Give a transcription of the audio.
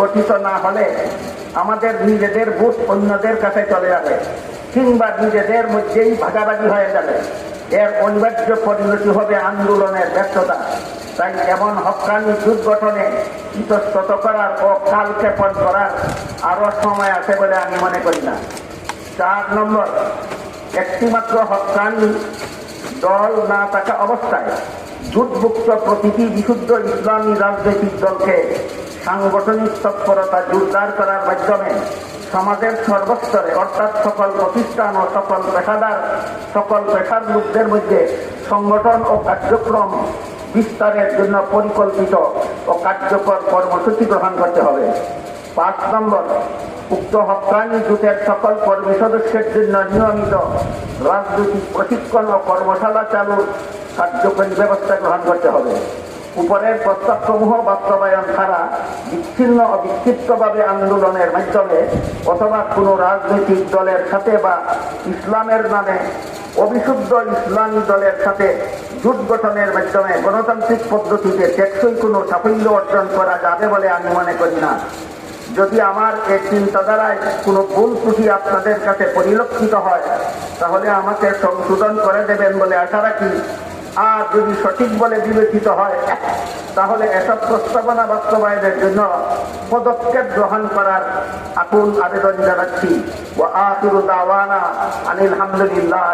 গঠিত না হলে আমাদের নিজেদের ভোট অন্যদের কাছে চলে যাবে, কিংবা নিজেদের মধ্যেই ভাগাভাগি হয়ে যাবে। এর অনিবার্য পরিণতি হবে আন্দোলনের ব্যর্থতা। তাই এমন হকানি জোট গঠনে ইতস্তত করার ও কালক্ষেপণ করার আরও সময় আছে বলে আমি মনে করি না। চার নম্বর, একটিমাত্র হকানি দল না থাকা অবস্থায় জোটভুক্ত প্রতিটি বিশুদ্ধ ইসলামী রাজনৈতিক দলকে সাংগঠনিক তৎপরতা জোরদার করার মাধ্যমে সমাজের সর্বস্তরে, অর্থাৎ সকল প্রতিষ্ঠান ও সকল পেশাদার, সকল পেশার লোকদের মধ্যে সংগঠন ও কার্যক্রম বিস্তারের জন্য পরিকল্পিত ও কার্যকর কর্মসূচি গ্রহণ করতে হবে। পাঁচ নম্বর, উক্ত হকানি জোটের সকল কর্মী সদস্যের জন্য নিয়মিত রাজনৈতিক প্রশিক্ষণ ও কর্মশালা চালুর কার্যকরী ব্যবস্থা গ্রহণ করতে হবে। উপরের প্রস্তাবসমূহ বাস্তবায়ন ছাড়া বিচ্ছিন্ন ও বিক্ষিপ্তভাবে আন্দোলনের মাধ্যমে অথবা কোনো রাজনৈতিক দলের সাথে বা ইসলামের নামে অবিশুদ্ধ ইসলামী দলের সাথে জোট গঠনের মাধ্যমে গণতান্ত্রিক পদ্ধতিতে টেকসই কোনো সাফল্য অর্জন করা যাবে বলে আমি মনে করি না। যদি আমার এই চিন্তাধারায় কোনো ভুল ত্রুটি আপনাদের কাছে পরিলক্ষিত হয়, তাহলে আমাকে সংশোধন করে দেবেন বলে আশা রাখি। আর যদি সঠিক বলে বিবেচিত হয়, তাহলে এসব প্রস্তাবনা বাস্তবায়নের জন্য পদক্ষেপ গ্রহণ করার আকুল আবেদন জানাচ্ছি। ও আতুর দাওয়ানা আনিল হামদুলিল্লাহ